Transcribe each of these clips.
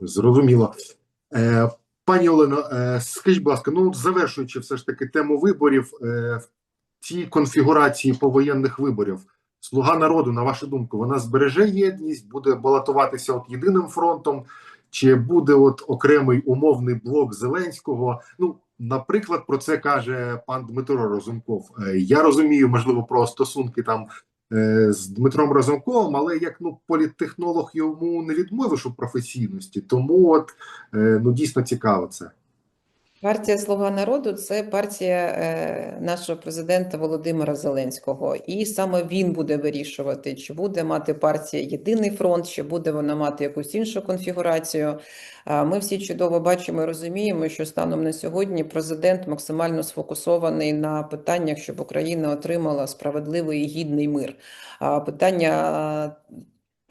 Зрозуміло. Е, Пані Олено, е, скажіть, будь ласка, ну завершуючи все ж таки тему виборів, е, в цій конфігурації повоєнних виборів, Слуга народу, на вашу думку, вона збереже єдність, буде балотуватися от єдиним фронтом, чи буде от окремий умовний блок Зеленського? Ну, наприклад, про це каже пан Дмитро Розумков. Я розумію, можливо, про стосунки там з Дмитром Разумковим, але як ну політтехнолог йому не відмовиш у професійності, тому от е, ну дійсно цікаво це. Партія Слуга народу це партія е, нашого президента Володимира Зеленського, і саме він буде вирішувати, чи буде мати партія єдиний фронт, чи буде вона мати якусь іншу конфігурацію. Ми всі чудово бачимо і розуміємо, що станом на сьогодні президент максимально сфокусований на питаннях, щоб Україна отримала справедливий і гідний мир. Питання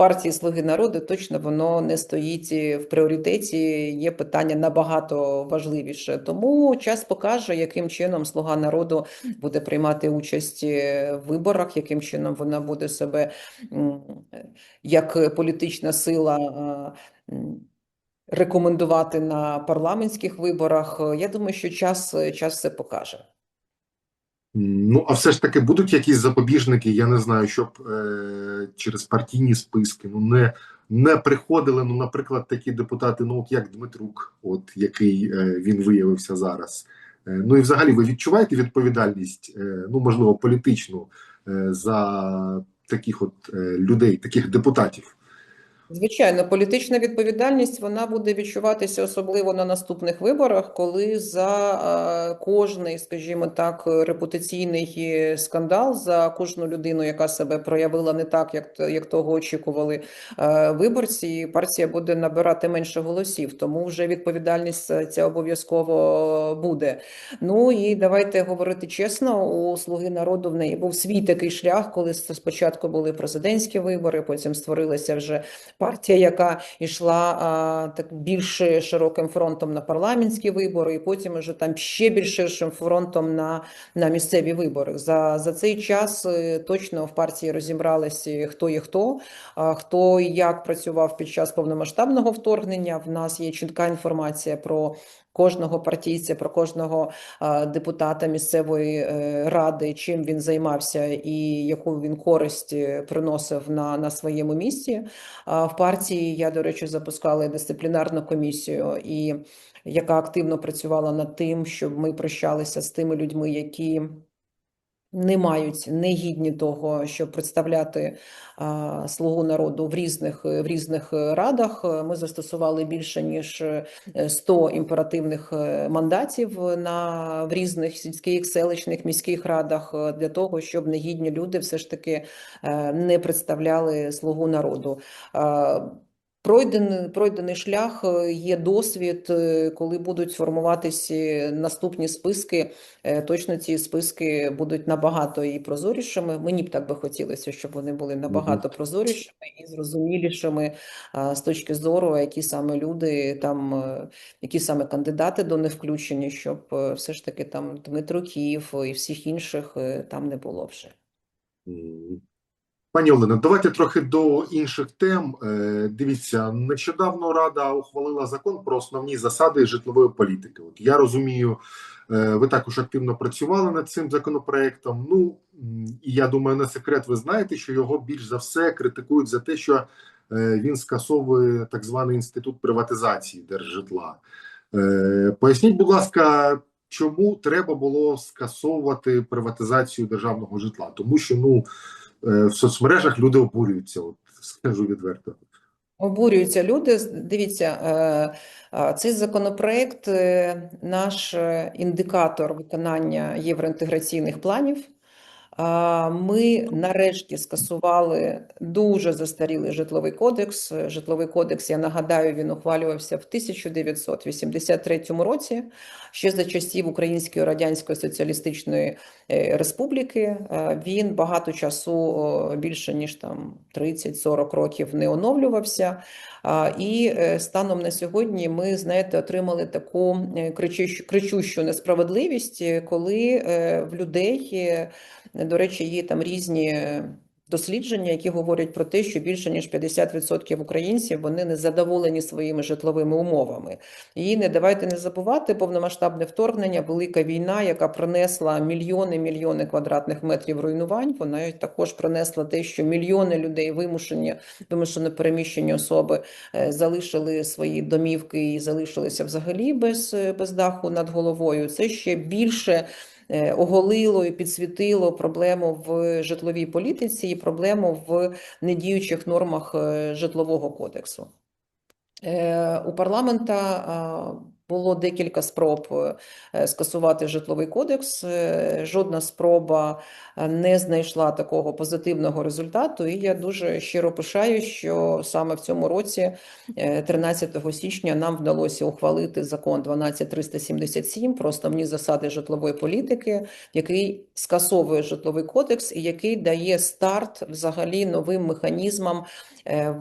партії Слуги народу точно воно не стоїть в пріоритеті. Є питання набагато важливіше. Тому час покаже, яким чином Слуга народу буде приймати участь в виборах, яким чином вона буде себе як політична сила. Рекомендувати на парламентських виборах. Я думаю, що час, час все покаже. Ну, а все ж таки будуть якісь запобіжники, я не знаю, щоб е, через партійні списки ну не не приходили, ну, наприклад, такі депутати, ну от як Дмитрук, от який е, він виявився зараз. Е, ну і взагалі ви відчуваєте відповідальність, е, ну можливо, політичну е, за таких от е, людей, таких депутатів? Звичайно, політична відповідальність вона буде відчуватися особливо на наступних виборах, коли за кожний, скажімо так, репутаційний скандал, за кожну людину, яка себе проявила не так, як, як того очікували виборці, партія буде набирати менше голосів, тому вже відповідальність е, ця обов'язково буде. Ну і давайте говорити чесно, у Слуги народу в неї був свій такий шлях, коли спочатку були президентські вибори, потім створилася вже партія, яка йшла а, так більш широким фронтом на парламентські вибори, і потім вже там ще більш ширшим фронтом на, на місцеві вибори. За, за цей час е, точно в партії розібралися, хто є хто, а, хто як працював під час повномасштабного вторгнення. В нас є чітка інформація про. Кожного партійця, про кожного депутата місцевої е, ради, чим він займався і яку він користь е, приносив на, на своєму місці. В партії я, до речі, запускала дисциплінарну комісію, і яка активно працювала над тим, щоб ми прощалися з тими людьми, які не мають, не гідні того, щоб представляти а, слугу народу в різних, в різних е, радах. Е, Ми застосували більше ніж е, 100 імперативних е, мандатів на в різних сільських, селищних, міських радах е, для того, щоб негідні люди все ж таки е, не представляли слугу народу. Пройдений, пройдений шлях, е, є досвід, е, коли будуть формуватися наступні списки. е, Точно ці списки будуть набагато і прозорішими. Мені б так би хотілося, щоб вони були набагато прозорішими і зрозумілішими з точки зору, які саме люди там, які саме кандидати до них включені, щоб все ж таки там Дмитруків і всіх інших там не було вже. Пані Олено, давайте трохи до інших тем. Е, Дивіться, нещодавно Рада ухвалила закон про основні засади житлової політики. От я розумію, е, ви також активно працювали над цим законопроектом. Ну і я думаю, не секрет, ви знаєте, що його більш за все критикують за те, що е, він скасовує так званий інститут приватизації держжитла. Поясніть, будь ласка, чому треба було скасовувати приватизацію державного житла? Тому що ну в соцмережах люди обурюються, от скажу відверто. Обурюються люди. Дивіться, е, е, цей законопроект е, наш е, індикатор виконання євроінтеграційних планів. Ми нарешті скасували дуже застарілий житловий кодекс. Житловий кодекс, я нагадаю, він ухвалювався в 1983 році, ще за часів Української Радянської Соціалістичної е, Республіки. Він багато часу, більше ніж там 30-40 років, не оновлювався. І е, станом на сьогодні ми, знаєте, отримали таку е, кричущу, кричущу несправедливість, коли в людей, до речі, є там різні. дослідження, які говорять про те, що більше ніж 50% українців вони не задоволені своїми житловими умовами. І не давайте не забувати повномасштабне вторгнення, велика війна, яка принесла мільйони мільйони квадратних метрів руйнувань. Вона також принесла те, що мільйони людей вимушені вимушено переміщені особи е, залишили свої домівки і залишилися взагалі без, без даху над головою. Це ще більше оголило і підсвітило проблему в житловій політиці і проблему в недіючих нормах е, житлового кодексу. Е, У парламента було декілька спроб е, скасувати житловий кодекс. Е, Жодна спроба е, не знайшла такого позитивного результату. І я дуже щиро пишаю, що саме в цьому році, е, 13 січня, нам вдалося ухвалити закон 12377 про основні засади житлової політики, який скасовує житловий кодекс і який дає старт взагалі новим механізмам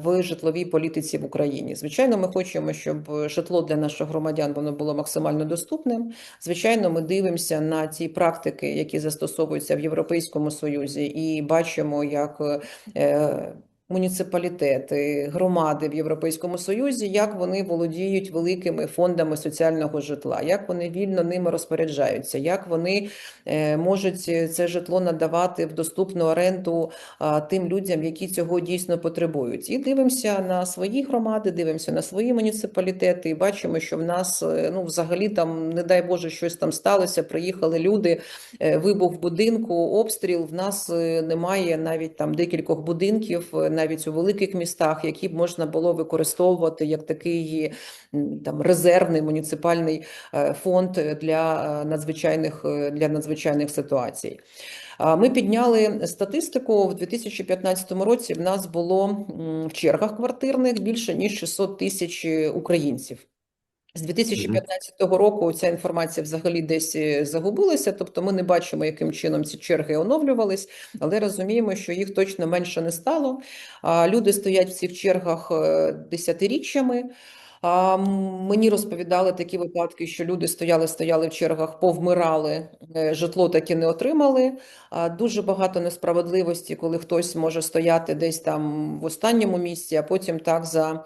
в житловій політиці в Україні. Звичайно, ми хочемо, щоб житло для наших громадян воно було максимально доступним. Звичайно, ми дивимося на ті практики, які застосовуються в Європейському Союзі, і бачимо, як е, муніципалітети, громади в Європейському Союзі, як вони володіють великими фондами соціального житла, як вони вільно ними розпоряджаються, як вони е, можуть це житло надавати в доступну оренду тим людям, які цього дійсно потребують. І дивимося на свої громади, дивимося на свої муніципалітети, і бачимо, що в нас е, ну взагалі там, не дай Боже, щось там сталося. Приїхали люди, е, вибух будинку, обстріл. В нас немає навіть там декількох будинків, навіть у великих містах, які б можна було використовувати як такий там резервний муніципальний е, фонд для е, надзвичайних е, для надзвичайних ситуацій. Ми підняли статистику в 2015 році. В нас було в чергах квартирних більше ніж 600 тисяч українців. З 2015 року ця інформація взагалі десь е, загубилася, тобто ми не бачимо, яким чином ці черги оновлювались, але розуміємо, що їх точно менше не стало. Люди стоять в цих чергах е, десятиріччями. Мені розповідали такі випадки, що люди стояли, стояли в чергах, повмирали, е, житло таки не отримали. Дуже багато несправедливості, коли хтось може стояти десь там в останньому місці, а потім так за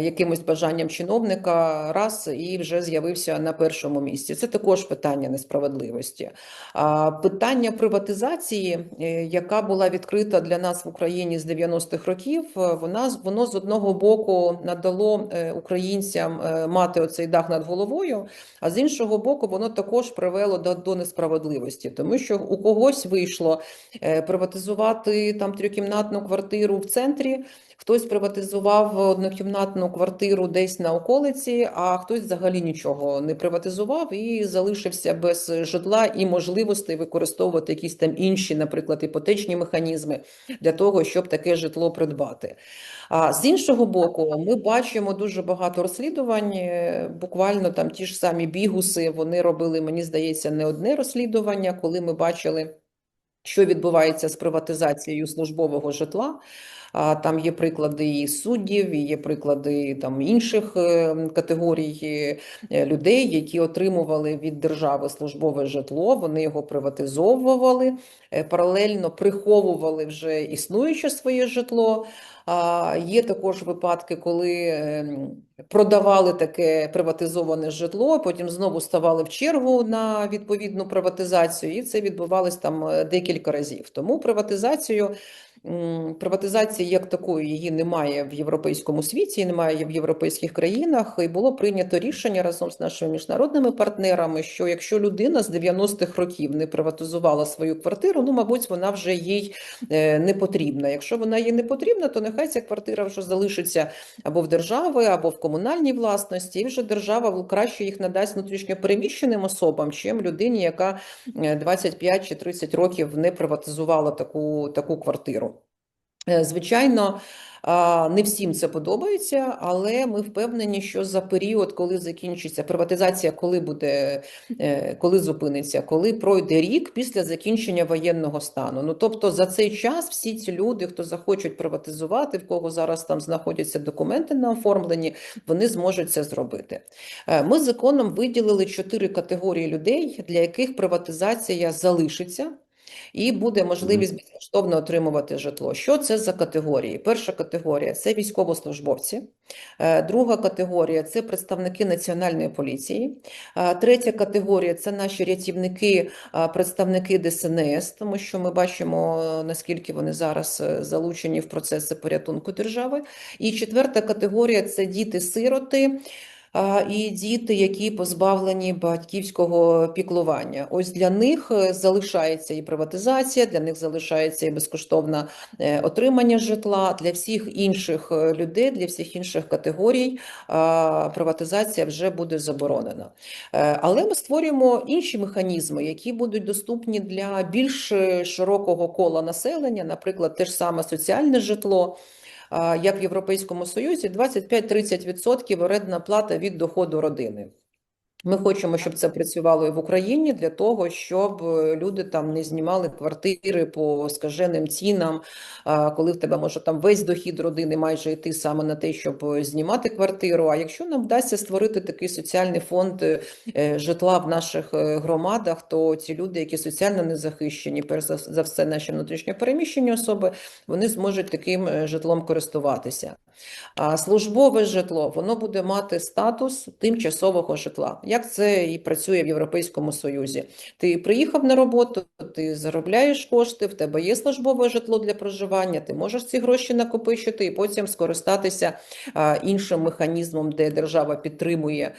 якимось бажанням чиновника раз і вже з'явився на першому місці. Це також питання несправедливості. А питання приватизації, е, яка була відкрита для нас в Україні з 90-х років, е, вона воно з одного боку надало е, українцям е, мати оцей дах над головою, а з іншого боку, воно також привело до, до несправедливості, тому що у когось вийшло е, приватизувати там трьохкімнатну квартиру в центрі. Хтось приватизував однокімнатну квартиру десь на околиці, а хтось взагалі нічого не приватизував і залишився без житла і можливостей використовувати якісь там інші, наприклад, іпотечні механізми для того, щоб таке житло придбати. А з іншого боку, ми бачимо дуже багато розслідувань. е, Буквально там ті ж самі бігуси, вони робили, мені здається, не одне розслідування, коли ми бачили що відбувається з приватизацією службового житла. Там є приклади і суддів, і є приклади там інших е, категорій е, людей, які отримували від держави службове житло. Вони його приватизовували, е, паралельно приховували вже існуюче своє житло. Є також випадки, коли ем, продавали таке приватизоване житло, потім знову ставали в чергу на відповідну приватизацію, і це відбувалось там е, декілька разів. Тому приватизацію, приватизації як такої її немає в європейському світі, немає в європейських країнах. І було прийнято рішення разом з нашими міжнародними партнерами, що якщо людина з 90-х років не приватизувала свою квартиру, ну мабуть, вона вже їй е, не потрібна. Якщо вона їй не потрібна, то нехай ця квартира вже залишиться або в держави, або в комунальній власності, і вже держава краще їх надасть внутрішньо переміщеним особам, чим людині, яка е, 25 чи 30 років не приватизувала таку, таку квартиру. Е, Звичайно, не всім це подобається, але ми впевнені, що за період, коли закінчиться приватизація, коли буде, е, коли зупиниться, коли пройде рік після закінчення воєнного стану. Ну тобто за цей час всі ці люди, хто захочуть приватизувати, в кого зараз там знаходяться документи на оформленні, вони зможуть це зробити. Е, Ми законом виділили чотири категорії людей, для яких приватизація залишиться. І буде можливість безкоштовно отримувати житло. Що це за категорії? Перша категорія це військовослужбовці. Е, Друга категорія це представники Національної поліції. Е, Третя категорія це наші рятівники, е, представники ДСНС, тому що ми бачимо, наскільки вони зараз залучені в процеси порятунку держави. І четверта категорія це діти-сироти. І діти, які позбавлені батьківського піклування. Ось для них е, залишається і приватизація, для них залишається і безкоштовне е, отримання житла. Для всіх інших е, людей, для всіх інших категорій приватизація вже буде заборонена. Але ми створюємо інші механізми, які будуть доступні для більш широкого кола населення, наприклад, те ж саме соціальне житло. Як в Європейському Союзі 25-30% орендна плата від доходу родини. Ми хочемо, щоб це працювало і в Україні для того, щоб е, люди там не знімали квартири по скаженим цінам, коли в тебе може там весь дохід родини майже йти саме на те, щоб е, знімати квартиру. А якщо нам вдасться створити такий соціальний фонд е, житла в наших громадах, то ці люди, які соціально не захищені, перш за все, наші внутрішньо переміщені особи, вони зможуть таким житлом користуватися. А службове житло воно буде мати статус тимчасового житла. Як це і працює в Європейському Союзі? Ти приїхав на роботу, ти заробляєш кошти, в тебе є службове житло для проживання, ти можеш ці гроші накопичити і потім скористатися іншим механізмом, де держава підтримує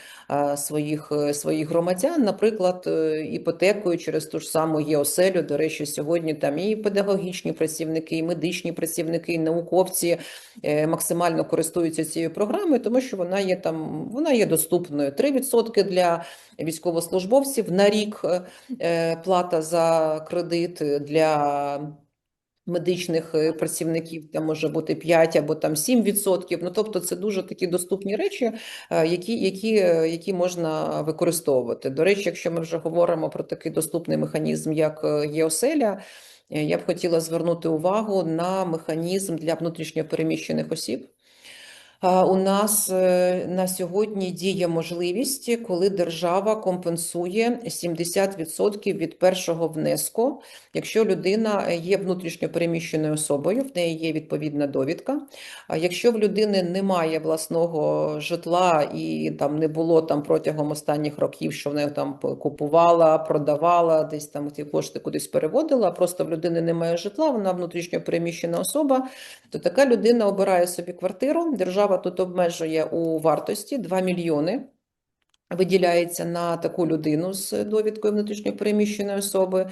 своїх, е, своїх громадян, наприклад, е, іпотекою через ту ж саму ЄОСЕЛю. До речі, сьогодні там і педагогічні працівники, і медичні працівники, і науковці е, максимально користуються цією програмою, тому що вона є там, вона є доступною. 3% для військовослужбовців на рік е, плата за кредит для медичних е, працівників там може бути 5 або там 7%. Ну, тобто це дуже такі доступні речі, е, які, які, які можна використовувати. До речі, якщо ми вже говоримо про такий доступний механізм, як ЄОСЕЛЯ, я б хотіла звернути увагу на механізм для внутрішньопереміщених осіб. У нас е, на сьогодні діє можливість, коли держава компенсує 70% від першого внеску, якщо людина є внутрішньо переміщеною особою, в неї є відповідна довідка. А якщо в людини немає власного житла і там не було там протягом останніх років, що вона там купувала, продавала, десь там ті кошти кудись переводила, просто в людини немає житла, вона внутрішньо переміщена особа, то така людина обирає собі квартиру. Держава тут обмежує у вартості 2 мільйони. Виділяється на таку людину з довідкою внутрішньо переміщеної особи,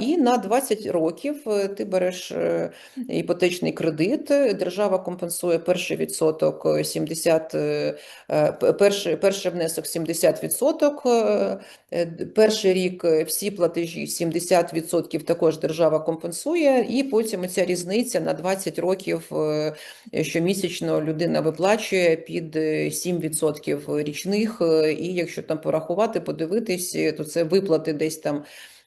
і на 20 років е, ти береш е, іпотечний кредит. Держава компенсує перший відсоток е, 70, е, перший, перший внесок 70%, е, е, д- перший рік всі платежі 70% також держава компенсує, і потім ця різниця на 20 років щомісячно людина виплачує під е, 7% річних, е, і якщо там порахувати, подивитись, е, то це виплати десь там.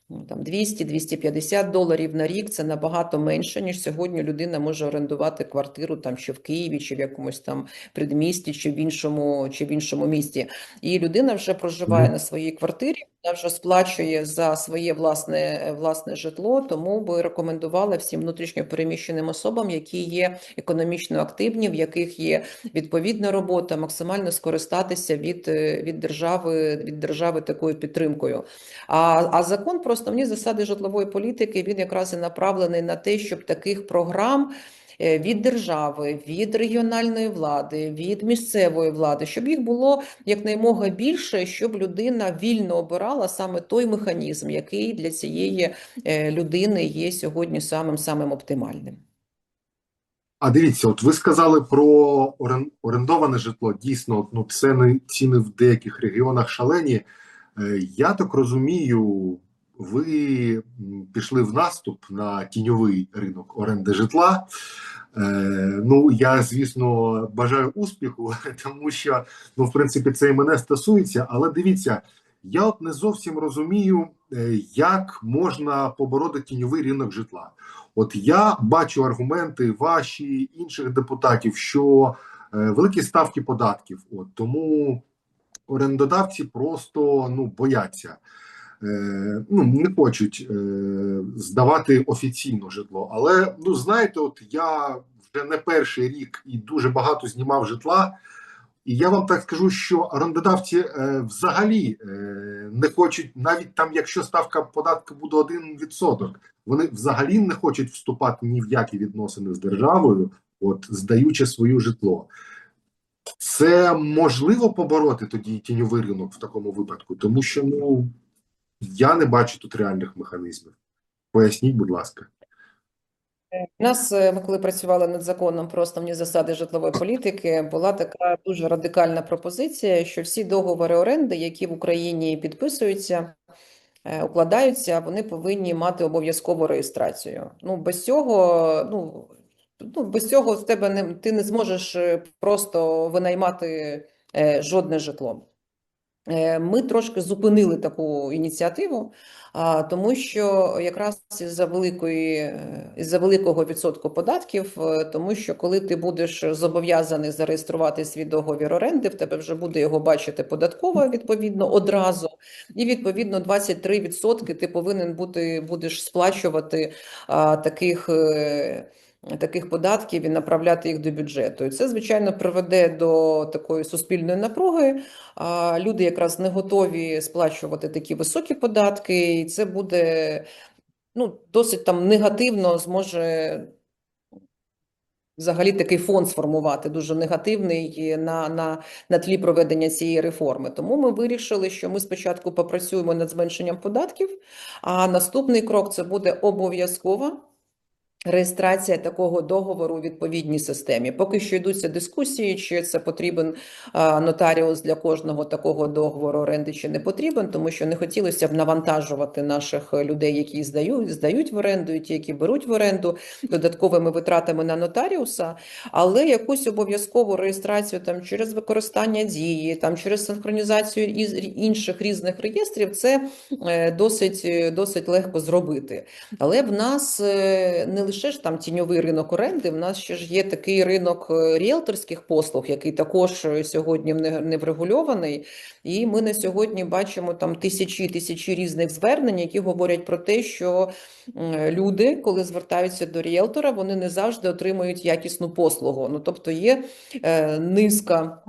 ну, Там 200-250 доларів на рік це набагато менше, ніж сьогодні людина може орендувати квартиру там чи в Києві, чи в якомусь там предмісті, чи в іншому, чи в іншому місті. І людина вже проживає mm. на своїй квартирі, вона вже сплачує за своє власне, власне житло, тому би рекомендувала всім внутрішньо переміщеним особам, які є економічно активні, в яких є відповідна робота, максимально скористатися від, е, від держави, від держави такою підтримкою. А, а закон про основні засади житлової політики він якраз і направлений на те, щоб таких програм е, від держави, від регіональної влади, від місцевої влади, щоб їх було якнаймога більше, щоб людина вільно обирала саме той механізм, який для цієї е, людини є сьогодні самим самим оптимальним. А дивіться, от ви сказали про орен- орендоване житло. Дійсно, ну ціни, ціни в деяких регіонах шалені. Е, Я так розумію, ви пішли в наступ на тіньовий ринок оренди житла. Е, Ну, я, звісно, бажаю успіху, тому що, ну, в принципі, це і мене стосується. Але дивіться, я от не зовсім розумію, е, як можна побороти тіньовий ринок житла. От я бачу аргументи ваші інших депутатів, що е, великі ставки податків. От тому орендодавці просто ну бояться. Е, ну, не хочуть е, здавати офіційно житло. Але ну знаєте, от я вже не перший рік і дуже багато знімав житла. І я вам так скажу, що орендодавці е, взагалі е, не хочуть, навіть там, якщо ставка податку буде 1%, вони взагалі не хочуть вступати ні в які відносини з державою, от здаючи своє житло. Це можливо побороти тоді тіньовий ринок в такому випадку, тому що ну я не бачу тут реальних механізмів. Поясніть, будь ласка. Нас, е, ми коли працювали над законом про основні засади житлової політики, була така дуже радикальна пропозиція, що всі договори оренди, які в Україні підписуються, е, укладаються, вони повинні мати обов'язкову реєстрацію. Ну, без цього, ну, ну, без цього в тебе не, ти не зможеш е, просто винаймати жодне житло. Е, Ми трошки зупинили таку ініціативу, тому що якраз із-за великої, е, із-за великого відсотку податків, е, тому що коли ти будеш зобов'язаний зареєструвати свій договір оренди, в тебе вже буде його бачити податкова відповідно одразу, і відповідно 23% ти повинен бути будеш сплачувати таких. Таких податків і направляти їх до бюджету. І це, звичайно, приведе до такої суспільної напруги. Люди якраз не готові сплачувати такі високі податки, і це буде ну, досить там негативно зможе взагалі такий фон сформувати, дуже негативний на, на, на тлі проведення цієї реформи. Тому ми вирішили, що ми спочатку попрацюємо над зменшенням податків, а наступний крок це буде обов'язкова. Реєстрація такого договору у відповідній системі. Поки що йдуться дискусії, чи це потрібен нотаріус для кожного такого договору оренди, чи не потрібен, тому що не хотілося б навантажувати наших людей, які здають, здають в оренду, і ті, які беруть в оренду, додатковими витратами на нотаріуса, але якусь обов'язкову реєстрацію там через використання дії, там через синхронізацію із інших різних реєстрів, це е, досить, досить легко зробити. Але в нас е, не лише ж там тіньовий ринок оренди, в нас ще ж є такий ринок е, ріелторських послуг, який також е, сьогодні не, врегульований. І ми на сьогодні бачимо там тисячі тисячі різних звернень, які говорять про те, що люди, коли звертаються до ріелтора, вони не завжди отримують якісну послугу. Ну тобто є е, низка.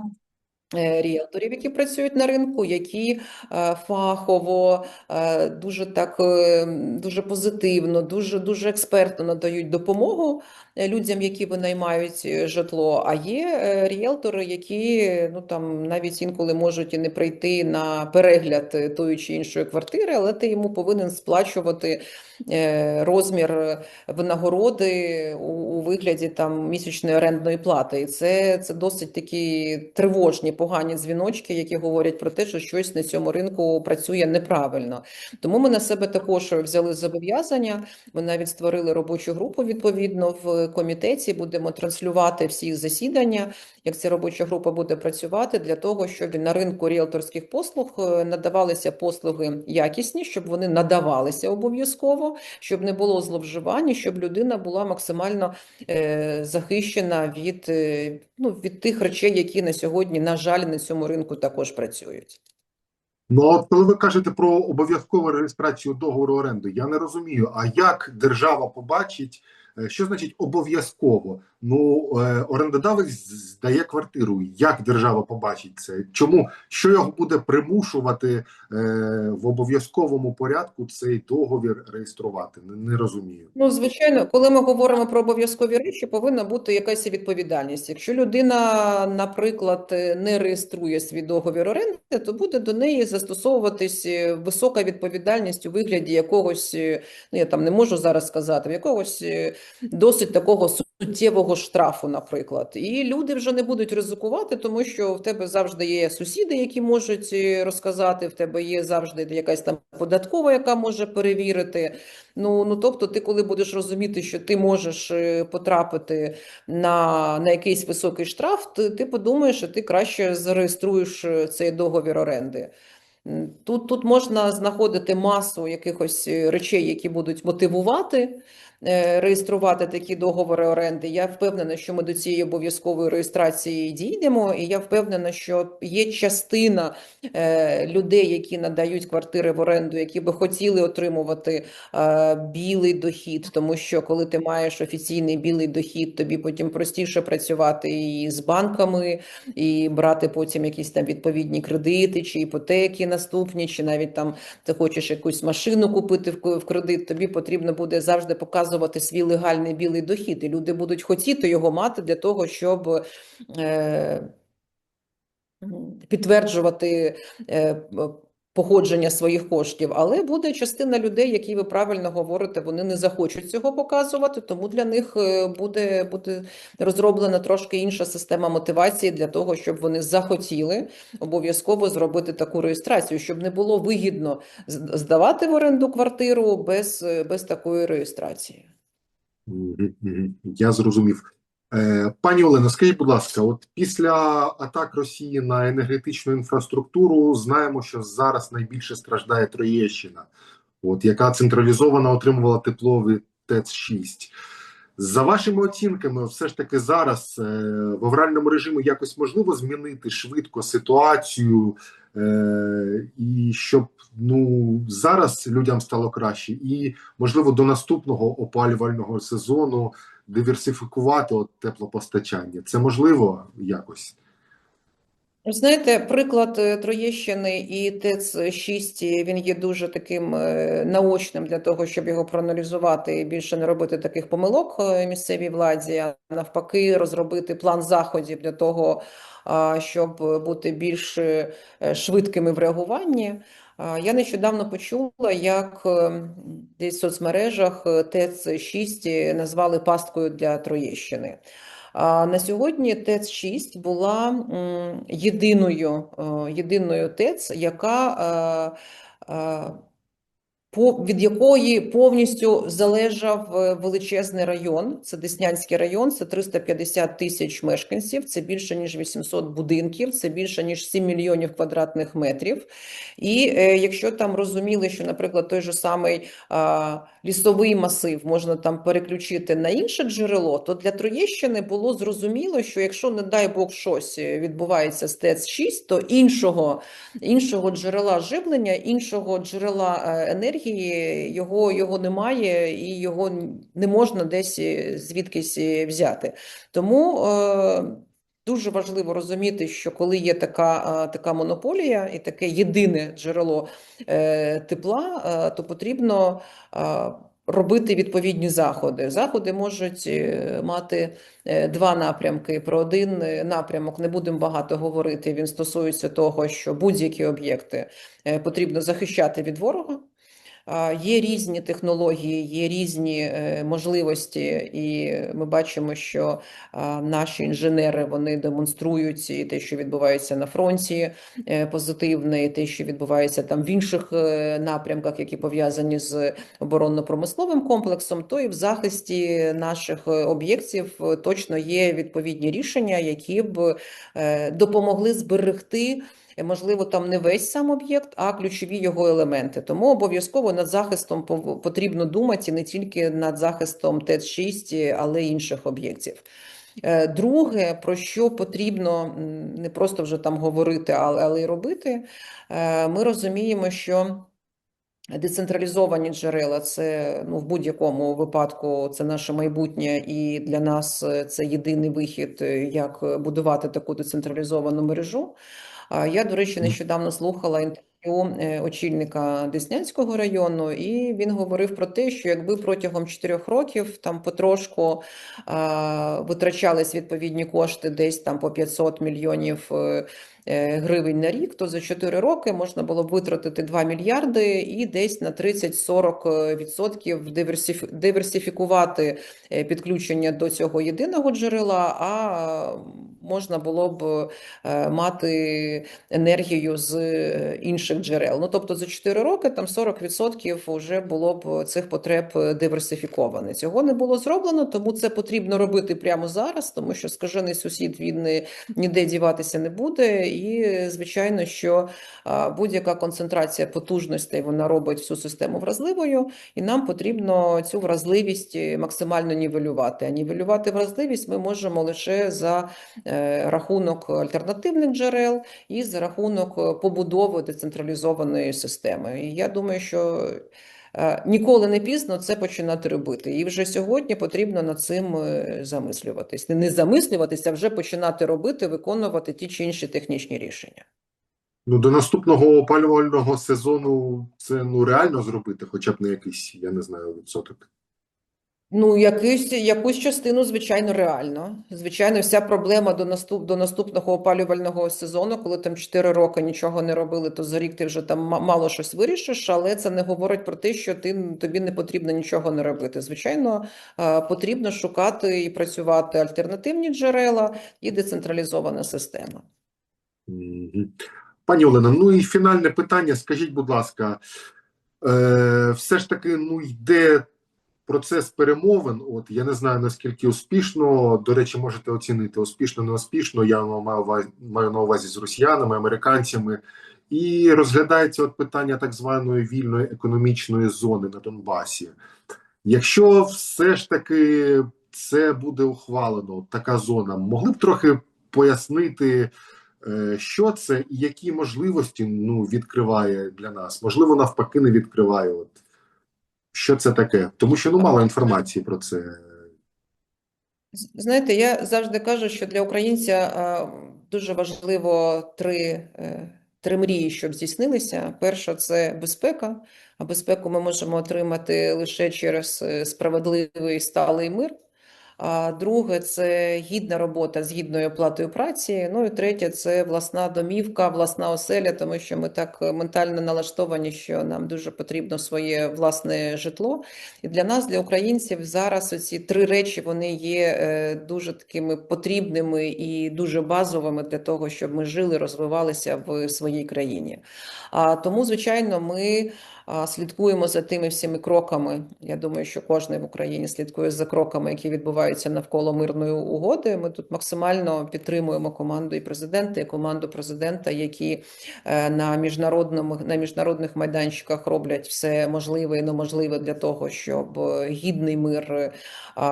Е, Ріелторів, які працюють на ринку, які е, фахово, е, дуже так дуже позитивно, дуже дуже експертно надають допомогу людям, які винаймають житло. А є ріелтори, які ну там навіть інколи можуть і не прийти на перегляд тої чи іншої квартири, але ти йому повинен сплачувати розмір винагороди у, у вигляді там місячної орендної плати. І це, це досить такі тривожні, погані дзвіночки, які говорять про те, що щось на цьому ринку працює неправильно. Тому ми на себе також взяли зобов'язання. Ми навіть створили робочу групу відповідно в комітеті. Будемо транслювати всі засідання, як ця робоча група буде працювати для того, щоб на ринку ріелторських послуг е, надавалися послуги якісні, щоб вони надавалися обов'язково, щоб не було зловживань, щоб людина була максимально е, захищена від, е, ну, від тих речей, які на сьогодні, на жаль, на цьому ринку також працюють. Ну, а коли ви кажете про обов'язкову реєстрацію договору оренди, я не розумію, а як держава побачить, е, що значить обов'язково? Ну, е, орендодавець здає квартиру. Як держава побачить це? Чому що його буде примушувати е, в обов'язковому порядку цей договір реєструвати? Не, розумію. Ну, звичайно, коли ми говоримо про обов'язкові речі, повинна бути якась відповідальність. Якщо людина, наприклад, не реєструє свій договір оренди, то буде до неї застосовуватись е, висока відповідальність у вигляді якогось, ну я там не можу зараз сказати, якогось досить такого суттєвого штрафу, наприклад. І люди вже не будуть ризикувати, тому що в тебе завжди є сусіди, які можуть е, розказати, в тебе є завжди якась там податкова, яка може перевірити. Ну, ну тобто, ти коли будеш розуміти, що ти можеш е, потрапити на, на якийсь високий штраф, ти, ти подумаєш, що ти краще зареєструєш е, цей договір оренди. Тут, тут можна знаходити масу якихось е, речей, які будуть мотивувати е, реєструвати такі договори оренди. Я впевнена, що ми до цієї обов'язкової реєстрації дійдемо, і я впевнена, що є частина е, людей, які надають квартири в оренду, які би хотіли отримувати білий дохід, тому що коли ти маєш офіційний білий дохід, тобі потім простіше працювати і з банками, і брати потім якісь там відповідні кредити чи іпотеки наступні, чи навіть там ти хочеш якусь машину купити в кредит, тобі потрібно буде завжди показувати свій легальний білий дохід, і люди будуть хотіти його мати для того, щоб е, підтверджувати е, походження своїх коштів. Але буде частина людей, які ви правильно говорите, вони не захочуть цього показувати, тому для них е, буде, буде розроблена трошки інша система мотивації для того, щоб вони захотіли обов'язково зробити таку реєстрацію, щоб не було вигідно здавати в оренду квартиру без, без такої реєстрації. Я зрозумів. Е, Пані Олено, скажіть, будь ласка, от після атак Росії на енергетичну інфраструктуру знаємо, що зараз найбільше страждає Троєщина, от яка централізовано отримувала тепло від ТЕЦ-6. За вашими оцінками, все ж таки зараз е, в авральному режимі якось можливо змінити швидко ситуацію, е, і щоб ну зараз людям стало краще, і можливо до наступного опалювального сезону диверсифікувати от теплопостачання. Це можливо якось. Знаєте, приклад е, Троєщини і ТЕЦ-6, він є дуже таким е, наочним для того, щоб його проаналізувати і більше не робити таких помилок е, місцевій владі, а навпаки, розробити план заходів для того, щоб бути більш е, швидкими в реагуванні. Я нещодавно почула, як е, десь в соцмережах е, ТЕЦ-6 назвали пасткою для Троєщини. На сьогодні ТЕЦ-6 була єдиною, е, єдиною ТЕЦ, яка е, е, від якої повністю залежав е, величезний район. Це Деснянський район, це 350 тисяч мешканців, це більше ніж 800 будинків, це більше ніж 7 мільйонів квадратних метрів. І е, якщо там розуміли, що, наприклад, той же самий лісовий масив можна там переключити на інше джерело, то для Троєщини було зрозуміло, що якщо, не дай Бог, щось е, відбувається з ТЕЦ-6, то іншого, іншого джерела живлення, іншого джерела е, енергії його, його немає і його не можна десь е, звідкись взяти. Тому е, Дуже важливо розуміти, що коли є така, е, така монополія і таке єдине джерело е, тепла, е, то потрібно робити відповідні заходи. Заходи можуть мати два напрямки. Про один напрямок не будемо багато говорити. Він стосується того, що будь-які об'єкти потрібно захищати від ворога. Є різні технології, є різні е, можливості, і ми бачимо, що наші інженери вони демонструють і те, що відбувається на фронті, е, позитивне, і те, що відбувається там в інших е, напрямках, які пов'язані з оборонно-промисловим комплексом, то і в захисті наших об'єктів точно є відповідні рішення, які б допомогли зберегти. Можливо, там не весь сам об'єкт, а ключові його елементи. Тому обов'язково над захистом потрібно думати не тільки над захистом ТЕЦ-6, але й інших об'єктів. Е, Друге, про що потрібно не просто вже там говорити, але, й робити, е, ми розуміємо, що Децентралізовані джерела це ну в будь-якому випадку це наше майбутнє, і для нас е, це єдиний вихід, як будувати таку децентралізовану мережу. Я, до речі, нещодавно слухала інтерв'ю е, очільника Деснянського району, і він говорив про те, що якби протягом чотирьох років там потрошку витрачались відповідні кошти, десь там по 500 мільйонів е, гривень на рік, то за 4 роки можна було б витратити 2 мільярди і десь на 30-40% відсотків диверсиф- диверсифікувати е, підключення до цього єдиного джерела, а можна було б е, мати енергію з е, інших джерел. Ну тобто за 4 роки там 40% вже було б цих потреб е, диверсифіковано. Цього не було зроблено, тому це потрібно робити прямо зараз, тому що скажений сусід він ніде діватися не буде. І звичайно, що будь-яка концентрація потужностей вона робить всю систему вразливою, і нам потрібно цю вразливість е, максимально нівелювати. А нівелювати вразливість ми можемо лише за е, рахунок альтернативних джерел і за рахунок е, побудови децентралізованої системи. І я думаю, що ніколи не пізно це починати робити. І вже сьогодні потрібно над цим е, замислюватись. Не замислюватися, а вже починати робити, виконувати ті чи інші технічні рішення. Ну, до наступного опалювального сезону це ну реально зробити, хоча б на якийсь, я не знаю, відсоток. Ну, якусь, якусь частину, звичайно, реально. Звичайно, вся проблема до наступ, до наступного опалювального сезону, коли там 4 роки нічого не робили, то за рік ти вже там мало щось вирішиш, але це не говорить про те, що ти, тобі не потрібно нічого не робити. Звичайно, е, потрібно шукати і працювати альтернативні джерела і децентралізована система. Пані Олена, ну і фінальне питання. Скажіть, будь ласка, е, все ж таки ну йде процес перемовин. От я не знаю наскільки успішно. До речі, можете оцінити успішно, не успішно. Я маю, маю на увазі з росіянами, американцями. І розглядається от питання так званої вільної економічної зони на Донбасі. Якщо все ж таки це буде ухвалено, така зона, могли б трохи пояснити, е, що це і які можливості ну, відкриває для нас? Можливо, навпаки, не відкриває. От. Що це таке? Тому що ну мало інформації про це. Знаєте, я завжди кажу, що для українця дуже важливо три, е, три мрії, щоб здійснилися. Перша це безпека, а безпеку ми можемо отримати лише через е, справедливий сталий мир. Друге це гідна робота з гідною оплатою праці. Ну і третє це власна домівка, власна оселя, тому що ми так е, ментально налаштовані, що нам дуже потрібно своє власне житло. І для нас, для українців, зараз ці три речі вони є е, дуже такими потрібними і дуже базовими для того, щоб ми жили, розвивалися в своїй країні. А тому, звичайно, ми слідкуємо за тими всіми кроками. Я думаю, що кожен в Україні слідкує за кроками, які відбуваються навколо мирної угоди. Ми тут максимально підтримуємо команду і президента, і команду президента, які е, на міжнародному на міжнародних майданчиках роблять все можливе і неможливе для того, щоб гідний мир, е,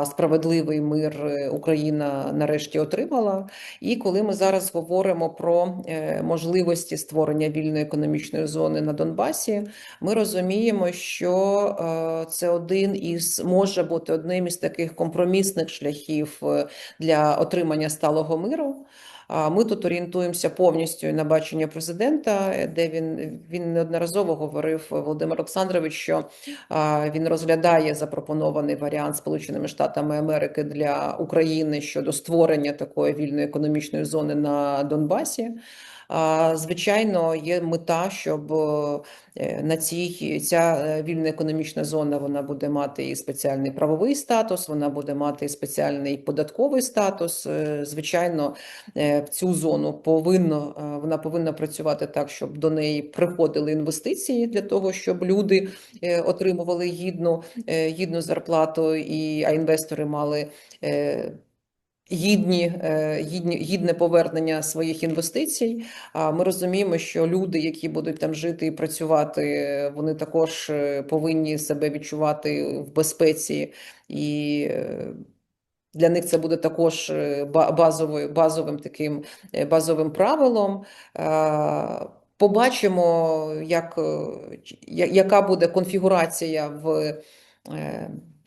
справедливий мир е, Україна нарешті отримала. І коли ми зараз говоримо про можливості створення вільної економічної зони на Донбасі, ми розуміємо, що е, це один із може бути одним із таких компромісних шляхів е, для отримання сталого миру. Ми тут орієнтуємося повністю на бачення президента, де він він неодноразово говорив Володимир Олександрович, що він розглядає запропонований варіант Сполученими Штатами Америки для України щодо створення такої вільної економічної зони на Донбасі. Звичайно, є мета, щоб е, на цій ця е, вільна економічна зона вона буде мати і спеціальний правовий статус, вона буде мати і спеціальний податковий статус. Е, Звичайно, в цю зону повинно вона повинна працювати так, щоб до неї приходили інвестиції для того, щоб люди отримували гідну, гідну зарплату, і а інвестори мали. Гідні, е, гідні, гідне повернення своїх інвестицій. Ми розуміємо, що люди, які будуть там жити і працювати, вони також е, повинні себе відчувати в безпеці, і е, для них це буде також базовою, базовим таким базовим правилом. Побачимо, як, яка буде конфігурація в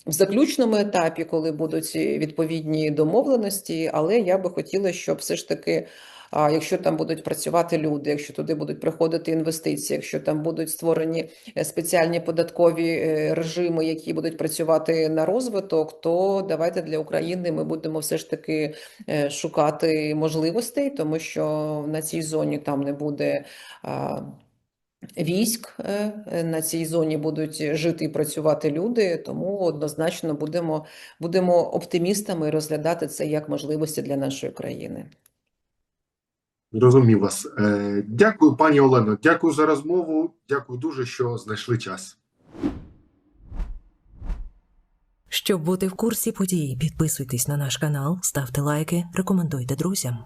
в заключному етапі, коли будуть відповідні домовленості, але я би хотіла, щоб все ж таки, якщо там будуть працювати люди, якщо туди будуть приходити інвестиції, якщо там будуть створені е, спеціальні податкові е, режими, які будуть працювати на розвиток, то давайте для України ми будемо все ж таки е, шукати можливостей, тому що на цій зоні там не буде. Військ е, е, на цій зоні будуть жити і працювати люди, тому однозначно будемо, будемо оптимістами і розглядати це як можливості для нашої країни. Розумів вас. Е, дякую, пані Олено. Дякую за розмову. Дякую дуже, що знайшли час. Щоб бути в курсі подій, підписуйтесь на наш канал, ставте лайки, рекомендуйте друзям.